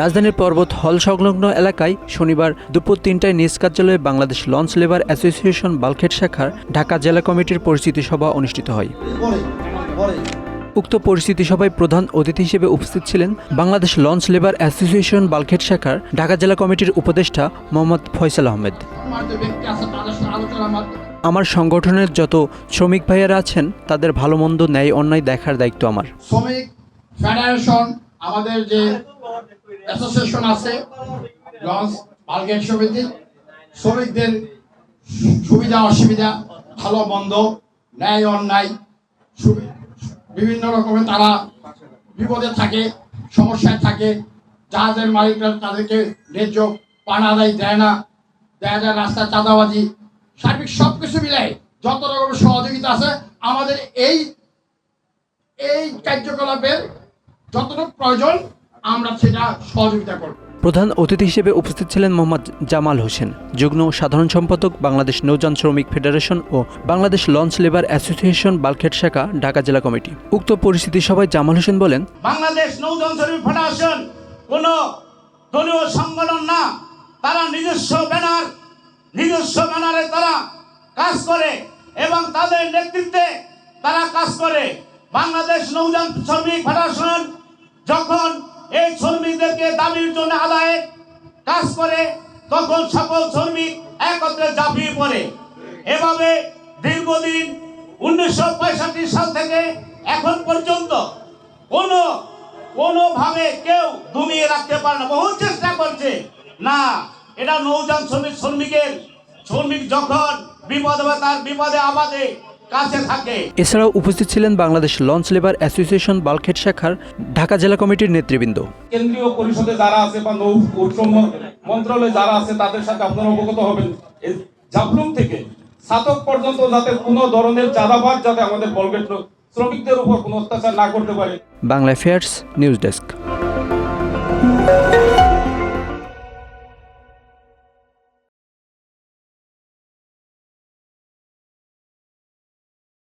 রাজধানীর পর্বত হল সংলগ্ন এলাকায় শনিবার দুপুর তিনটায় নিজ কার্যালয়ে Bangladesh Launch Labour Association Bulkhead শাখার ঢাকা জেলা কমিটির পরিস্থিতি সভা অনুষ্ঠিত হয়। উক্ত পরিস্থিতি সভায় প্রধান অতিথি হিসেবে উপস্থিত ছিলেন Bangladesh Launch Labour Association Bulkhead শাখার ঢাকা জেলা কমিটির উপদেষ্টা মোহাম্মদ ফয়সাল আহমেদ। আমার সংগঠনের যত শ্রমিক ভাইয়েরা আছেন, তাদের ভালো মন্দ ন্যায় অন্যায় দেখার দায়িত্ব আমার। শ্রমিক ফেডারেশন আমাদের যে অ্যাসোসিয়েশন আছে, লঞ্চ মার্কেট সমিতি, শ্রমিকদের সুবিধা, অসুবিধা, ভালো, মন্দ, ন্যায়, অন্যায় বিভিন্ন রকমের তারা বিপদে থাকে, সমস্যায় থাকে, জাহাজের মালিকরা তাদেরকে ন্যায্য পানা দেয় দেয় না দেখা যায় রাস্তায় চাঁদাবাজি, সার্বিক সব কিছু মিলাই যত রকমের সহযোগিতা আছে, আমাদের এই এই কার্যকলাপের যতটুকু প্রয়োজন আমরা সেটা সহযোগিতা করব। প্রধান অতিথি হিসেবে উপস্থিত ছিলেন মোহাম্মদ জামাল হোসেন যুগ্ম সাধারণ সম্পাদক বাংলাদেশ নৌযান শ্রমিক ফেডারেশন ও Bangladesh Launch Labour Association Bulkhead শাখা ঢাকা জেলা কমিটি। উক্ত পরিস্থিতি সভায় জামাল হোসেন বলেন বাংলাদেশ নৌযান শ্রমিক ফেডারেশন কোন দলীয় সংগঠন না। তারা নিজস্ব ব্যানার নিজস্ব ব্যানারে তারা কাজ করে এবং তাদের নেতৃত্বে তারা কাজ করে। বাংলাদেশ নৌযান শ্রমিক ফেডারেশন যখন এই শ্রমিকদেরকে দাবির জন্য আদায়ে কাজ করে, তখন সকল শ্রমিক একত্রে ঝাঁপিয়ে পড়ে। এভাবে দীর্ঘদিন উনিশশো পঁয়ষট্টি সাল থেকে এখন পর্যন্ত কোনো, কোনোভাবে কেউ দমিয়ে রাখতে পারে না। বহু চেষ্টা করছে। না, এটা নৌযান শ্রমিক, শ্রমিকের। শ্রমিক যখন বিপদ হবে, তার বিপদে থাকে এছাড়াও উপস্থিত ছিলেন বাংলাদেশ লঞ্চ লেবার অ্যাসোসিয়েশন বালখেট শাখার ঢাকা জেলা কমিটির নেতৃবৃন্দ। কেন্দ্রীয় পরিষদে যারা আছে বা নৌ শ্রম মন্ত্রণালয়ে যারা আছে তাদের সাথে আপনারা অবগত হবেন। জাফলুম থেকে স্নাতক পর্যন্ত যাতে কোনো ধরনের চাঁদাবাদ যাতে আমাদের বলগেট শ্রমিকদের উপর কোনো অত্যাচার না করতে পারে। Bangla fairs news desk.